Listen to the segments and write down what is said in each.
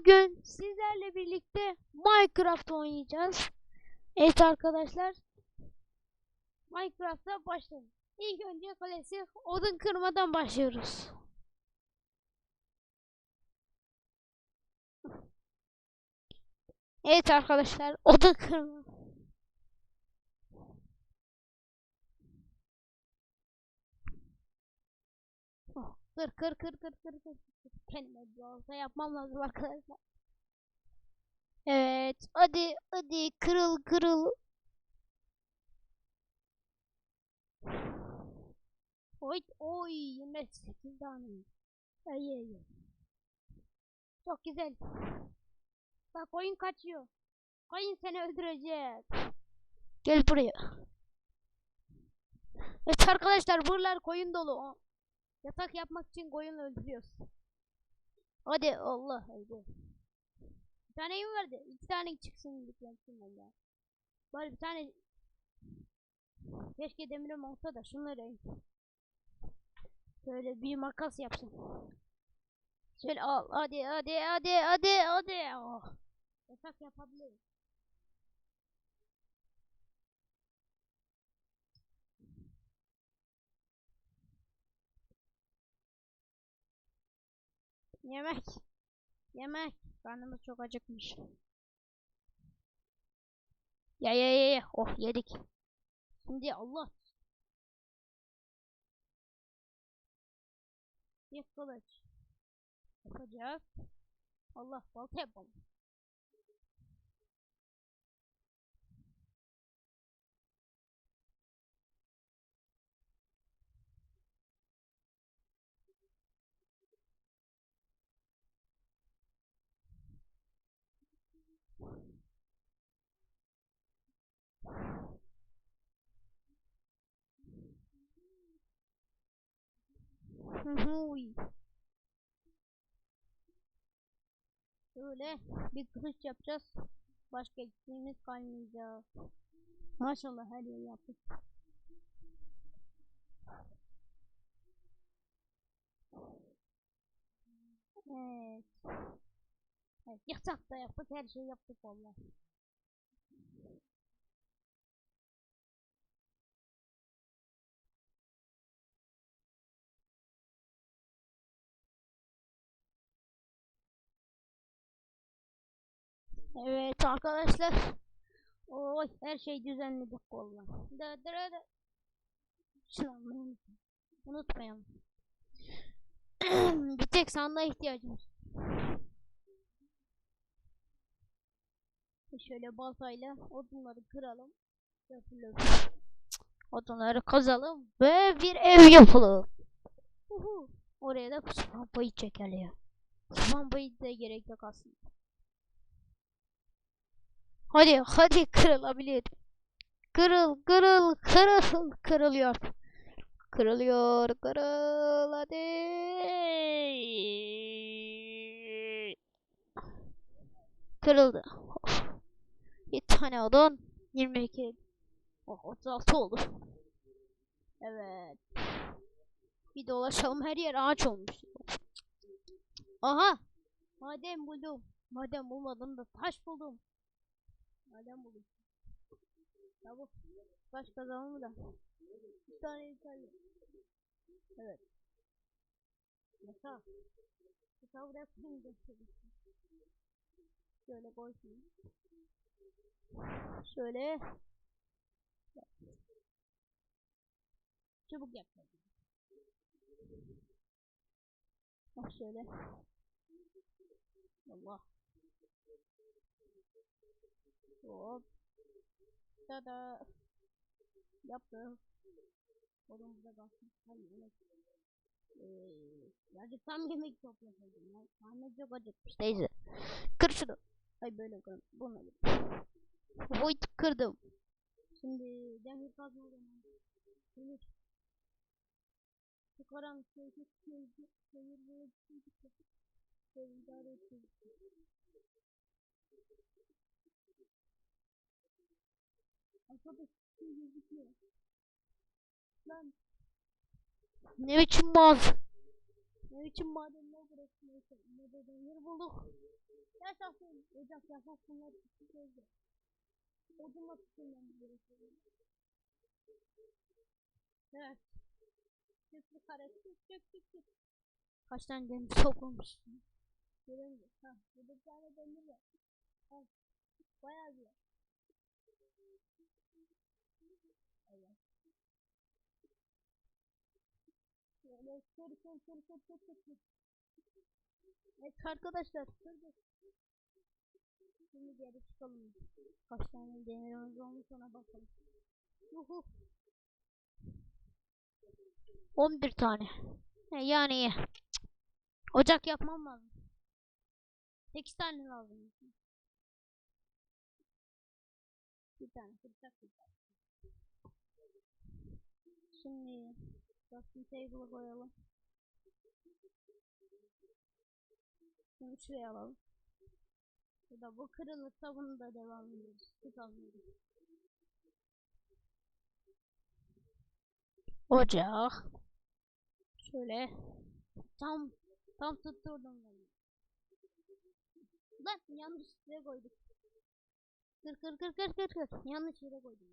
Bugün sizlerle birlikte Minecraft oynayacağız. Evet arkadaşlar. Minecraft'a başlayalım. İlk önce klasik odun kırmadan başlıyoruz. Evet arkadaşlar odun kırma. Oh, Kır kır kır kır kır kır. Kendime bir olta yapmam lazım arkadaşlar. Evet. Hadi hadi kırıl kırıl. Oy oy 28 tane. Ay ay ay. Çok güzel. Bak oyun kaçıyor. Oyun seni öldürecek. Gel buraya. Evet arkadaşlar buralar koyun dolu. Yatak yapmak için koyun öldürüyoruz. Hadi Allah hadi. Bir tane mi verdi? İki tane çıksın lütfen ya. Bari bir tane Keşke demirim olsa da şunları Şöyle bir makas yapsın. Şöyle al hadi hadi hadi hadi hadi. Oh. Yatak yapabiliriz. Yemek. Yemek. Karnımız çok acıkmış. Ya ya ya ya. Oh yedik. Şimdi Allah. Bir kılıç. Yapacağız. Allah balta yapalım. Huy. Böyle bir kılıç yapacağız. Başka eksiğimiz kalmayacak. Maşallah her yeri yaptık. Evet. Evet, yatak da yaptık, her şeyi yaptık vallahi. Evet arkadaşlar. Oy her şey düzenledik vallahi. Da da. Unutmayalım. bir tek sandığa ihtiyacımız. Şöyle baltayla odunları kıralım. Löpür. Odunları kazalım ve bir ev yapalım. Uhu. Oraya da spampayı çekelim. Spampayı da gerek yok aslında. Hadi hadi kırılabilir. Kırıl kırıl kırıl kırılıyor. Kırılıyor kırıl hadi. Kırıldı. Of. Bir tane odun 22 oh, 36 oldu. Evet. Bir dolaşalım her yer ağaç olmuş. Aha. Madem buldum. Madem bulmadım da taş buldum. Madem buldum. Çabuk. Taş kazanalım da. Bir tane yeterli. Evet. Yasa. Yasa buraya koyunca. Şöyle koysun. Şöyle. Çabuk yap. Bak şöyle. Allah. Hop. Tada. Yaptım. Oğlum burada kalsın. Hayır yemek. Ee, birazcık tam yemek toplasaydım ya. Karnım çok acıkmış. Neyse. Kır şunu. Ay böyle kırın. Bunu Oy kırdım. Şimdi demir kazma. Demir. Şu karanlık şey hiç şey demir böyle şey idare ettim. Arkada şey gözüküyor. Lan. Ne biçim maz? Ne biçim madenler de demir bulduk. Yaşasın. Ocak yaşasınlar. Ben bir yere. Evet. Çıktı kare. Çık çık çık çık. Kaç tane demir toplamışsın? Göremiyorum. Ha, burada bir tane demir var. Ha, bayağı güzel. Evet. Böyle kır kır kır kır kır kır kır. Evet arkadaşlar. Şimdi geri çıkalım. Kaç tane demirimiz olmuş ona bakalım. Yuhu. 11 tane. Yani iyi. Ocak yapmam lazım. 8 tane lazım. Bir tane kıracak bir tane. Şimdi crafting table'a koyalım. Bunu şuraya alalım. Ya da bu kırılırsa bunu da devam ediyoruz. Tutalım. Ocak. Şöyle. Tam tam tutturdum ben. Lan yanlış yere koyduk. Kır kır kır kır kır kır. Yanlış yere koydum.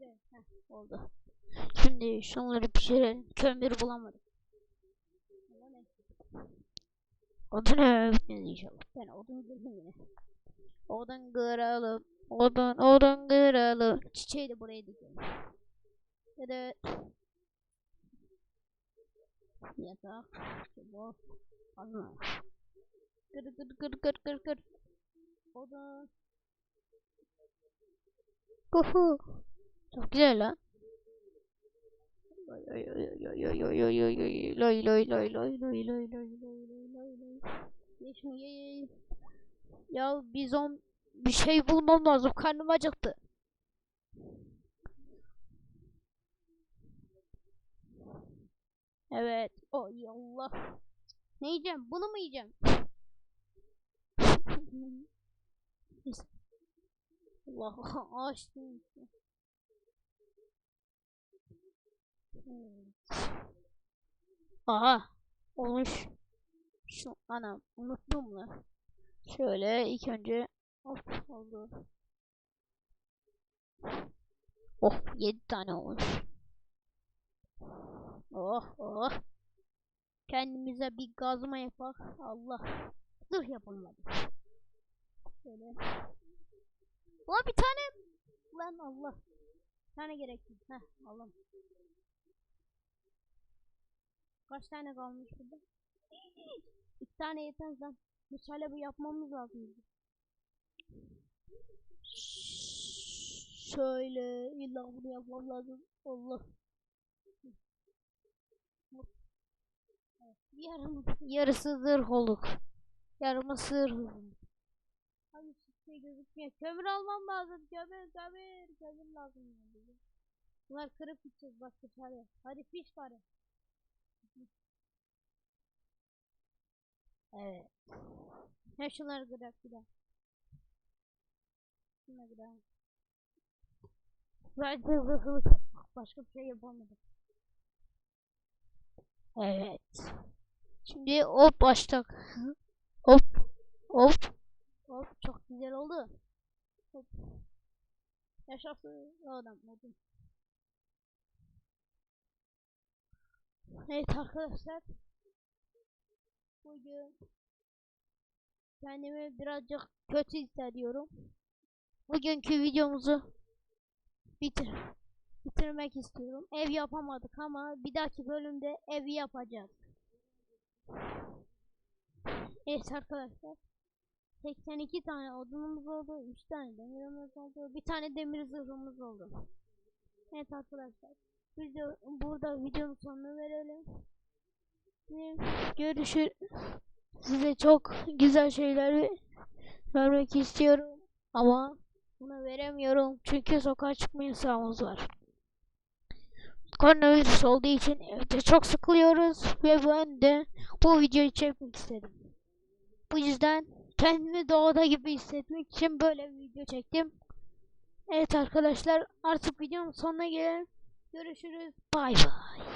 Evet, heh, oldu. Şimdi şunları pişirelim. Kömür bulamadım. Odun bitmez inşallah. Ben odun kırdım. Odun kıralım. Odun odun kıralım. Çiçeği de buraya dikelim. Evet. Yatak. Bu. Anla. Kır kır kır kır kır kır. Odun. Kuhu. Çok güzel lan. Loy loy loy loy loy loy loy loy loy loy loy. Ye şunu ye ye. Ya bizon bir şey bulmam lazım. Karnım acıktı. Evet. Oy Allah. Ne yiyeceğim? Bunu mu yiyeceğim? Allah açtım. Aha. Olmuş. Şu anam unuttum lan. Şöyle ilk önce hop oldu. Oh 7 tane olmuş. Oh oh. Kendimize bir gazma yapak. Allah. Zırh yapamadım. Şöyle. Ulan bir tane. Lan Allah. Bir tane gerekli. Heh Allah'ım. Kaç tane kalmış burada? İki tane yeter lan. Misale bu yapmamız lazım. Şöyle illa bunu yapmam lazım. Allah. Yarım, yarısı zırh olduk. Yarımı zırh olduk. Abi hiçbir şey gözükmüyor. Kömür almam lazım. Kömür, kömür, kömür lazım. bize. Bunlar kırıp gideceğiz bak dışarıya. Hadi piş bari. Evet. Ha şunları kırak bir daha. Kırak. Sadece zırhlı kırmak. Başka bir şey yapamadım. Evet. Şimdi hop baştak. Hop. Hop. Çok güzel oldu. Hop. Yaşasın adam oldum. Evet arkadaşlar. Bugün kendimi birazcık kötü hissediyorum. Bugünkü videomuzu bitir bitirmek istiyorum. Ev yapamadık ama bir dahaki bölümde evi yapacağız. Evet arkadaşlar. 82 tane odunumuz oldu. 3 tane demirimiz oldu. Bir tane demir zırhımız oldu. Evet arkadaşlar. Video, burada videonun sonuna verelim. Ve Görüşür. Size çok güzel şeyler vermek istiyorum. Ama bunu veremiyorum. Çünkü sokağa çıkma yasağımız var. Koronavirüs olduğu için evde çok sıkılıyoruz. Ve ben de bu videoyu çekmek istedim. Bu yüzden kendimi doğada gibi hissetmek için böyle bir video çektim. Evet arkadaşlar artık videonun sonuna gelelim. Görüşürüz. Bay bay.